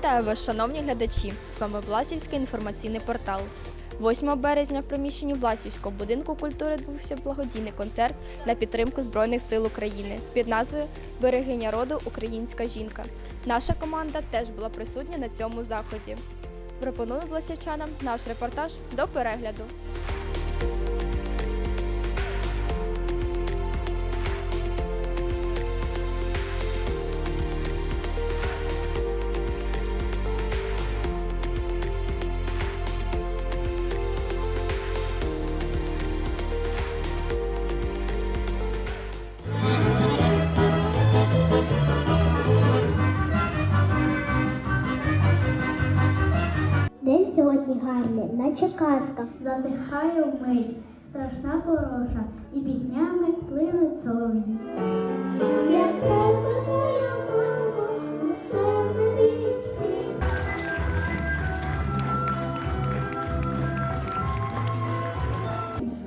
Вітаю вас, шановні глядачі! З вами Власівський інформаційний портал. 8 березня в приміщенні Власівського будинку культури відбувся благодійний концерт на підтримку Збройних сил України під назвою Берегиня роду Українська жінка. Наша команда теж була присутня на цьому заході. Пропоную власівчанам наш репортаж до перегляду. День сьогодні гарний, наче казка. Затихає вмить, страшна пороша, і піснями плинуть солов'ї. Для тебе моя мама, усе в небі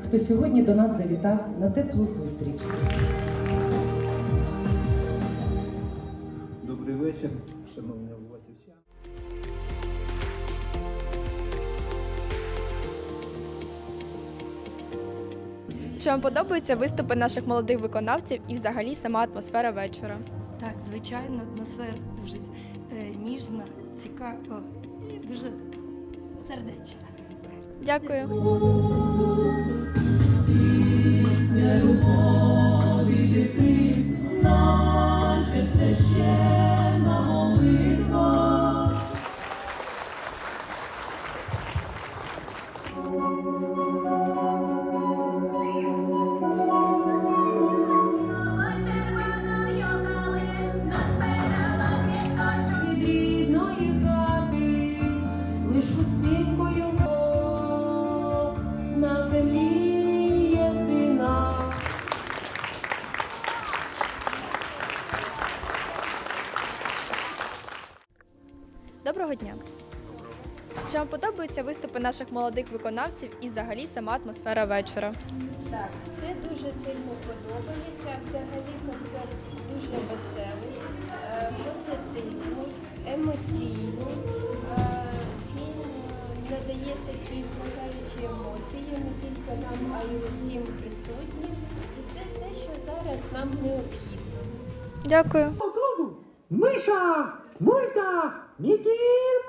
хто сьогодні до нас завітав на теплу зустріч. Добрий вечір, шановні Чи вам подобаються виступи наших молодих виконавців і взагалі сама атмосфера вечора? Так, звичайно, атмосфера дуже е, ніжна, цікава і дуже така сердечна. Дякую. Від подобаються виступи наших молодих виконавців і взагалі сама атмосфера вечора? Так, все дуже сильно подобається. Взагалі концерт дуже веселий, е, позитивний, емоційний. Е, Він е, надає такі вражаючі емоції не тільки нам, а й усім присутнім. І це те, що зараз нам необхідно. Дякую. Миша, Мулька, Мікі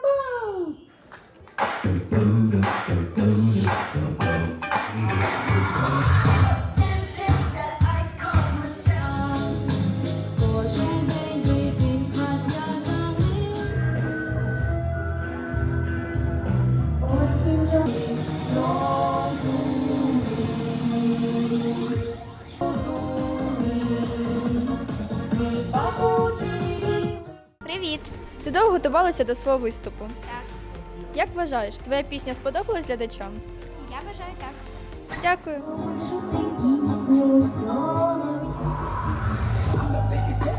Маус. Готувалася до свого виступу? Так. Як вважаєш, твоя пісня сподобалась глядачам? Я вважаю так. Дякую. Чути пісню солов'я. Пісня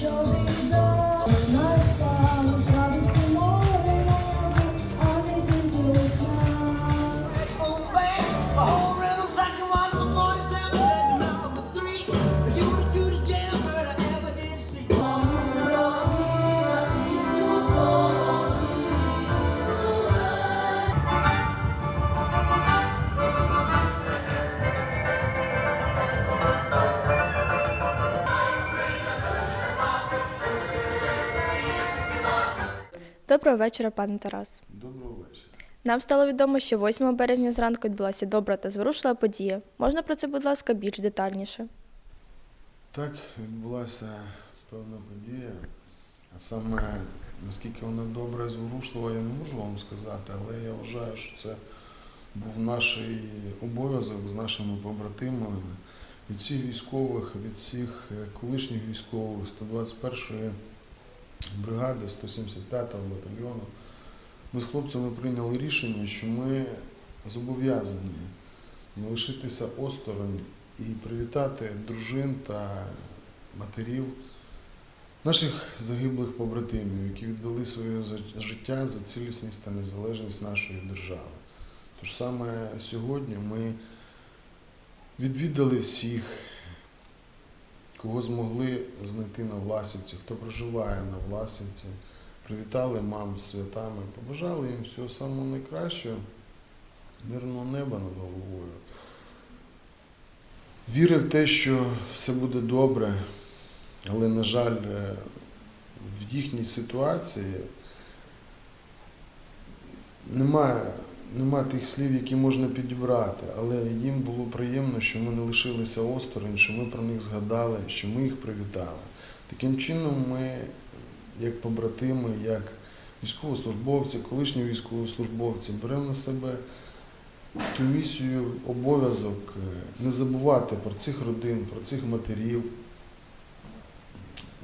shows Доброго вечора, пане Тарас. Доброго вечора. Нам стало відомо, що 8 березня зранку відбулася добра та зворушлива подія. Можна про це, будь ласка, більш детальніше? Так відбулася певна подія А саме наскільки вона добра і зворушлива, я не можу вам сказати, але я вважаю, що це був наш обов'язок з нашими побратимами від всіх військових, від всіх е, колишніх військових 121-ї бригади, 175-го батальйону. Ми з хлопцями прийняли рішення, що ми зобов'язані не лишитися осторонь і привітати дружин та матерів наших загиблих побратимів, які віддали своє життя за цілісність та незалежність нашої держави. Тож саме сьогодні ми відвідали всіх, кого змогли знайти на Власівці, хто проживає на Власівці, привітали мам з святами, побажали їм всього самого найкращого, мирного неба над головою. Вірив в те, що все буде добре, але, на жаль, е, в їхній ситуації немає, немає тих слів, які можна підібрати, але їм було приємно, що ми не лишилися осторонь, що ми про них згадали, що ми їх привітали. Таким чином, ми, як побратими, як військовослужбовці, колишні військовослужбовці, беремо на себе ту місію, обов'язок е, не забувати про цих родин, про цих матерів,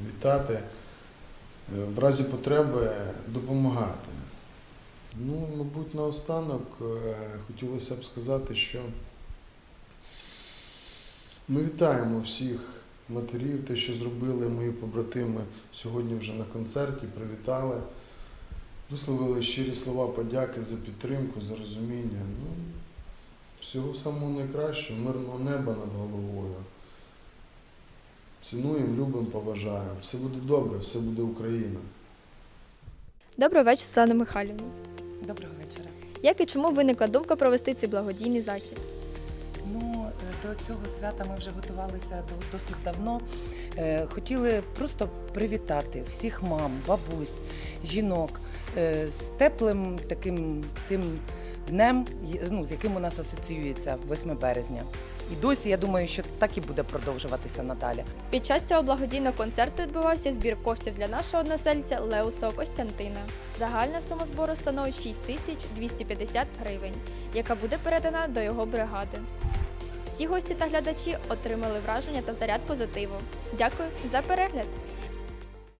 вітати, е, в разі потреби допомагати. Ну, мабуть, наостанок е, хотілося б сказати, що ми вітаємо всіх матерів, те, що зробили мої побратими сьогодні вже на концерті, привітали, висловили щирі слова подяки за підтримку, за розуміння. Ну, всього самого найкращого, мирного неба над головою. Цінуємо, любимо, поважаємо. Все буде добре, все буде Україна. Добрий вечір, Світлана Михайлівна. Доброго вечора. Як і чому виникла думка провести цей благодійний захід? Ну, е, до цього свята ми вже готувалися до- досить давно. Е, Хотіли просто привітати всіх мам, бабусь, жінок е, з теплим таким цим днем, ну, з яким у нас асоціюється 8 березня. І досі я думаю, що так і буде продовжуватися надалі. Під час цього благодійного концерту відбувався збір коштів для нашого односельця Леуса Костянтина. Загальна сума збору становить 6250 гривень, яка буде передана до його бригади. Всі гості та глядачі отримали враження та заряд позитиву. Дякую за перегляд!